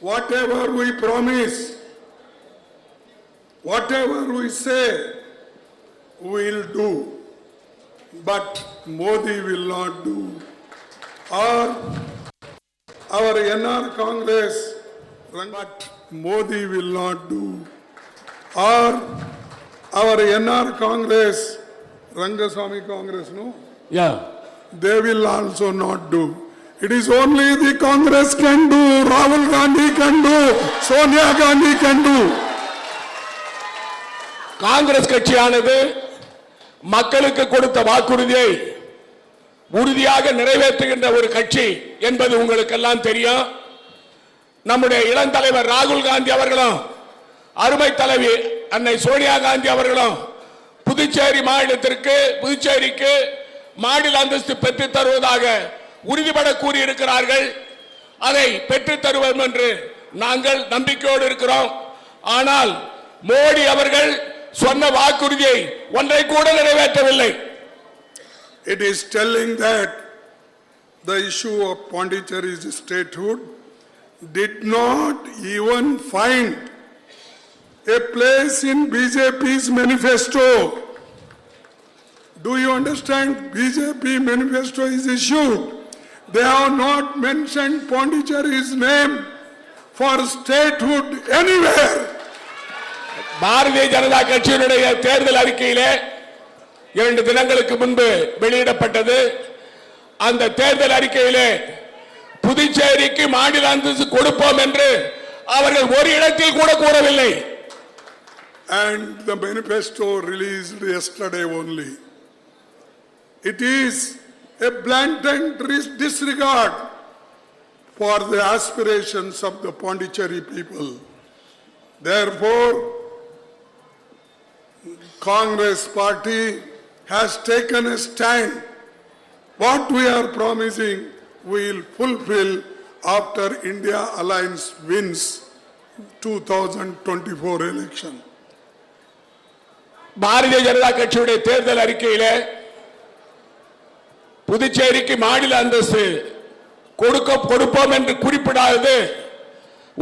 whatever we promise, whatever we say, we'll do. But Modi will not do. Or our NR Congress, but Modi will not do. Or our NR Congress, Rangaswamy Congress, no? Yeah they will also not do. It is only the Congress can do, Rahul Gandhi can do, Sonia Gandhi can do. Congress கட்சியானது மக்களுக்கு கொடுத்த வாக்குறுதியை உறுதியாக நிறைவேற்றுகின்ற ஒரு கட்சி என்பது உங்களுக்கெல்லாம் தெரியும் நம்முடைய இளம் தலைவர் ராகுல் காந்தி அவர்களும் அருமை தலைவி அன்னை சோனியா காந்தி அவர்களும் புதுச்சேரி மாநிலத்திற்கு புதுச்சேரிக்கு மாநில அந்தஸ்து பெற்றுத் தருவதாக உறுதிபட கூறியிருக்கிறார்கள் அதை பெற்றுத் தருவோம் என்று நாங்கள் நம்பிக்கையோடு இருக்கிறோம் ஆனால் மோடி அவர்கள் சொன்ன வாக்குறுதியை ஒன்றை கூட நிறைவேற்றவில்லை it is telling that the issue of Pondicherry statehood did not even find a place in BJP's manifesto. Do you understand? BJP manifesto is issued. They have not mentioned Pondicherry's name for statehood anywhere. Bharatiya Janata கட்சியினுடைய தேர்தல் அறிக்கையிலே இரண்டு தினங்களுக்கு முன்பு வெளியிடப்பட்டது அந்த தேர்தல் அறிக்கையிலே புதுச்சேரிக்கு மாநில அந்தஸ்து கொடுப்போம் என்று அவர்கள் ஒரு இடத்தில் கூட கூறவில்லை and the manifesto released yesterday only. It is a blatant dis- disregard for the aspirations of the Pondicherry people. Therefore, Congress party has taken a stand. What we are promising, we will fulfill after India Alliance wins 2024 election. Bharatiya Janata கட்சியுடைய தேர்தல் அறிக்கையிலே புதுச்சேரிக்கு மாநில அந்தஸ்து கொடுக்க கொடுப்போம் என்று குறிப்பிடாதது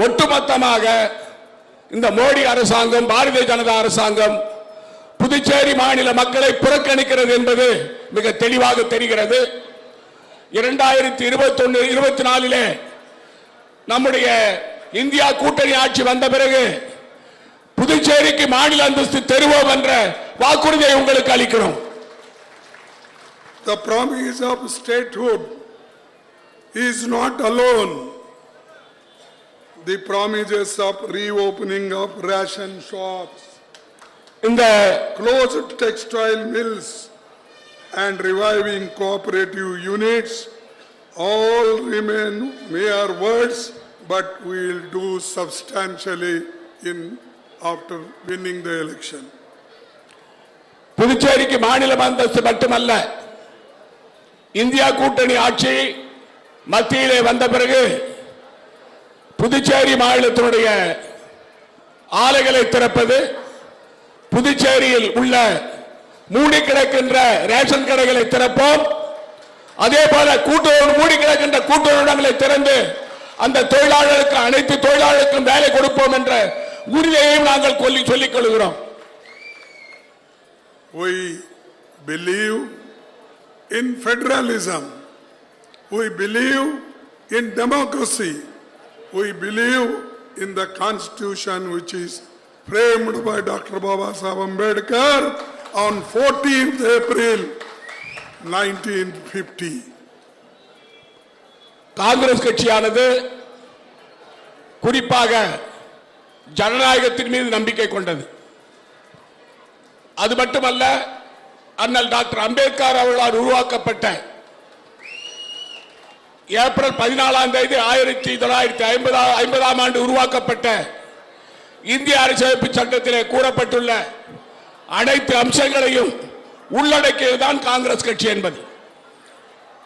ஒட்டுமொத்தமாக இந்த மோடி அரசாங்கம் பாரதிய ஜனதா அரசாங்கம் புதுச்சேரி மாநில மக்களை புறக்கணிக்கிறது என்பது மிக தெளிவாக தெரிகிறது. இரண்டாயிரத்தி இருபத்தி ஒன்று இருபத்தி நாலிலே நம்முடைய இந்தியா கூட்டணி ஆட்சி வந்த பிறகு புதுச்சேரிக்கு மாநில அந்தஸ்து தருவோம் என்ற வாக்குறுதியை உங்களுக்கு அளிக்கிறோம். The promise of statehood is not alone. The promises of reopening of ration shops, இந்த closed textile mills, and reviving cooperative units all remain mere words, but we will do substantially in, after winning the election. புதுச்சேரிக்கு மாநில அந்தஸ்து மட்டுமல்ல India கூட்டணி ஆட்சி மத்தியிலே வந்த பிறகு புதுச்சேரி மாநிலத்தினுடைய ஆலைகளை திறப்பது புதுச்சேரியில் உள்ள மூடி கிடக்கின்ற ரேஷன் கடைகளை திறப்போம். அதே போல கூட்டுறவு மூடி கிடக்கின்ற கூட்டுறவிடங்களை திறந்து அந்த தொழிலாளருக்கு அனைத்து தொழிலாளருக்கும் வேலை கொடுப்போம் என்ற உறுதியையும் நாங்கள் சொல்லி சொல்லிக் கொள்கிறோம். We believe in federalism. We believe in democracy. We believe in the constitution which is framed by Dr. Baba Sahib Ambedkar on 14th April 1950. Congress கட்சியானது குறிப்பாக ஜனநாயகத்தின் மீது நம்பிக்கை கொண்டது அது மட்டுமல்ல அண்ணல் டாக்டர் அம்பேத்கர் அவர்களால் உருவாக்கப்பட்ட ஏப்ரல் பதினாலாம் தேதி ஆயிரத்தி தொள்ளாயிரத்தி ஐம்பதா ஐம்பதாம் ஆண்டு உருவாக்கப்பட்ட இந்திய அரசியலமைப்பு சட்டத்திலே கூறப்பட்டுள்ள அனைத்து அம்சங்களையும் உள்ளடக்கியதுதான் காங்கிரஸ் கட்சி என்பது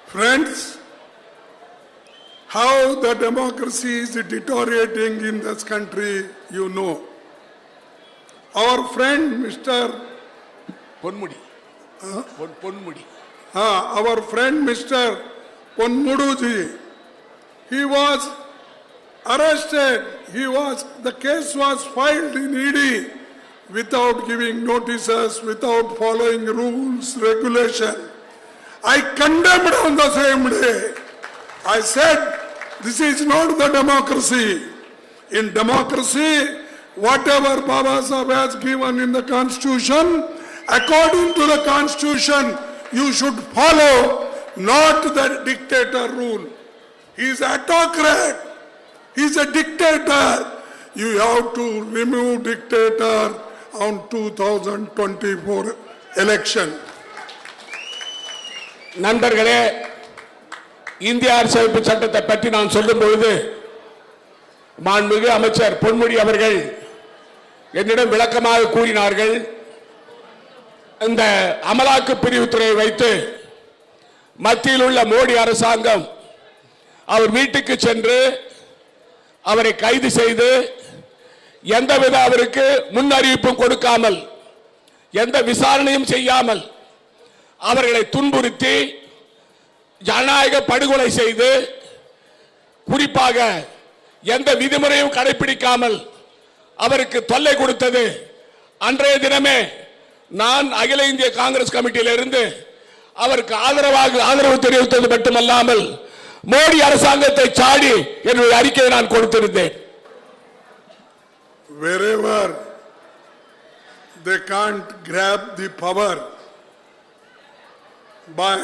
Friends, how the democracy is deteriorating in this country, you know. Our friend Mr. Ponmudi Pon- Ponmudi Uh, our friend Mr. Ponmuruji, he was arrested. He was, the case was filed in ED without giving notices, without following rules, regulation. I condemned on the same day. I said, this is not the democracy. In democracy, whatever Baba Sahib has given in the constitution, according to the constitution, you should follow, not the dictator rule. He is autocrat. He is a dictator. You have to remove dictator on 2024 election. நண்பர்களே இந்திய அரசியலமைப்பு சட்டத்தை பற்றி நான் சொல்லும் பொழுது மாண்புமிகு அமைச்சர் பொன்முடி அவர்கள் என்னிடம் விளக்கமாக கூறினார்கள் இந்த அமலாக்க பிரிவுத்துறையை வைத்து மத்தியில் உள்ள மோடி அரசாங்கம் அவர் வீட்டுக்கு சென்று அவரை கைது செய்து எந்தவித அவருக்கு முன்னறிவிப்பும் கொடுக்காமல் எந்த விசாரணையும் செய்யாமல் அவர்களை துன்புறுத்தி ஜனநாயக படுகொலை செய்து குறிப்பாக எந்த விதிமுறையும் கடைபிடிக்காமல் அவருக்கு தொல்லை கொடுத்தது அன்றைய தினமே நான் அகில இந்திய காங்கிரஸ் கமிட்டியிலிருந்து அவருக்கு ஆதரவாக ஆதரவு தெரிவித்தது மட்டுமல்லாமல் மோடி அரசாங்கத்தை சாடி என்னுடைய அறிக்கையை நான் கொடுத்திருந்தேன். Wherever they can't grab the power by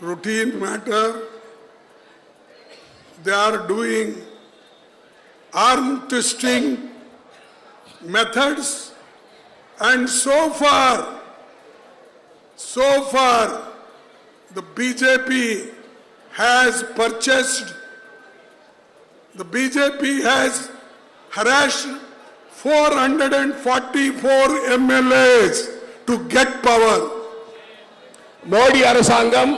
routine matter, they are doing arm twisting methods and so far, so far, the BJP has purchased the BJP has harassed 444 MLAs to get power. Modi அரசாங்கம்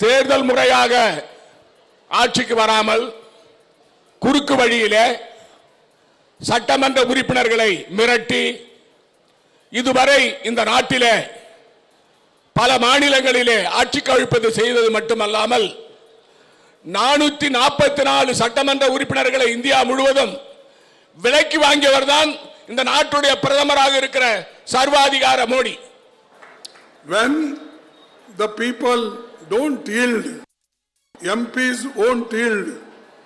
தேர்தல் முறையாக ஆட்சிக்கு வராமல் குறுக்கு வழியிலே சட்டமன்ற உறுப்பினர்களை மிரட்டி இதுவரை இந்த நாட்டிலே பல மாநிலங்களிலே ஆட்சி கழிப்பது செய்தது மட்டுமல்லாமல் நானூத்தி நாற்பத்தி நாலு சட்டமன்ற உறுப்பினர்களை இந்தியா முழுவதும் விலைக்கு வாங்கியவர் தான் இந்த நாட்டுடைய பிரதமராக இருக்கிற சர்வாதிகார Modi. When the people don't yield, MPs won't yield,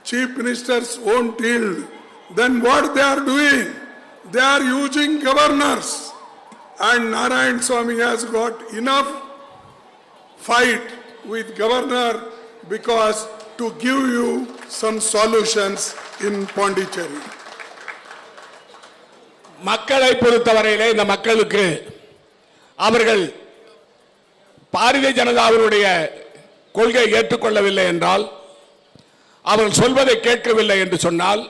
chief ministers won't yield, then what they are doing? They are using governors. And Narayan Swami has got enough fight with governor because to give you some solutions in Pondicherry. மக்களை பொறுத்தவரையிலே இந்த மக்களுக்கு அவர்கள் பாரதிய ஜனதாவினுடைய கொள்கையை ஏற்றுக்கொள்ளவில்லை என்றால் அவர்கள் சொல்வதை கேட்கவில்லை என்று சொன்னால்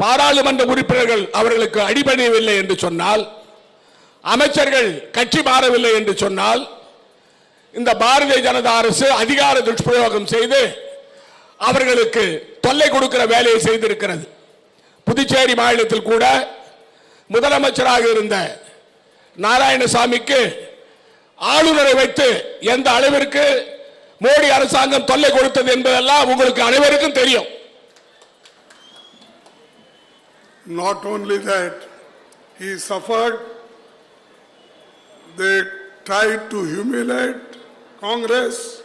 பாராளுமன்ற உறுப்பினர்கள் அவர்களுக்கு அடிபணியவில்லை என்று சொன்னால் அமைச்சர்கள் கட்சி மாறவில்லை என்று சொன்னால் இந்த பாரதிய ஜனதா அரசு அதிகார துஷ்பிரயோகம் செய்து அவர்களுக்கு தொல்லை கொடுக்கிற வேலையை செய்திருக்கிறது. புதுச்சேரி மாநிலத்தில் கூட முதலமைச்சராக இருந்த நாராயணசாமிக்கு ஆளுநரை வைத்து எந்த அளவிற்கு மோடி அரசாங்கம் தொல்லை கொடுத்தது என்பதெல்லாம் உங்களுக்கு அனைவருக்கும் தெரியும். Not only that, he suffered, they tried to humiliate Congress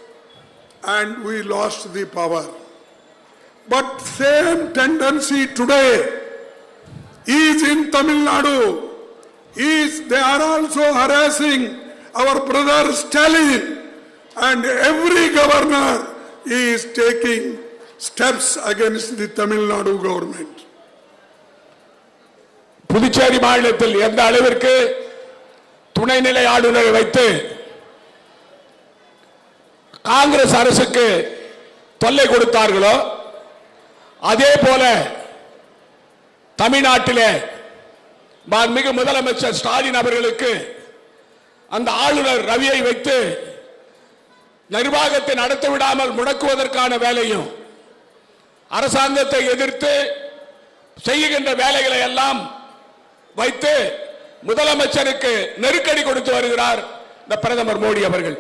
and we lost the power. But same tendency today is in Tamil Nadu. Is they are also harassing our brother Stalin and every governor is taking steps against the Tamil Nadu government. Puducherry மாநிலத்தில் எந்த அளவிற்கு துணைநிலை ஆளுநரை வைத்து காங்கிரஸ் அரசுக்கு தொல்லை கொடுத்தார்களோ அதே போல தமிழ்நாட்டிலே மிகு முதலமைச்சர் ஸ்டாலின் அவர்களுக்கு அந்த ஆளுநர் ரவியை வைத்து நிர்வாகத்தை நடத்த விடாமல் முடக்குவதற்கான வேலையும் அரசாங்கத்தை எதிர்த்து செய்கின்ற வேலைகளை எல்லாம் வைத்து முதலமைச்சருக்கு நெருக்கடி கொடுத்து வருகிறார் இந்த பிரதமர் மோடி அவர்கள்.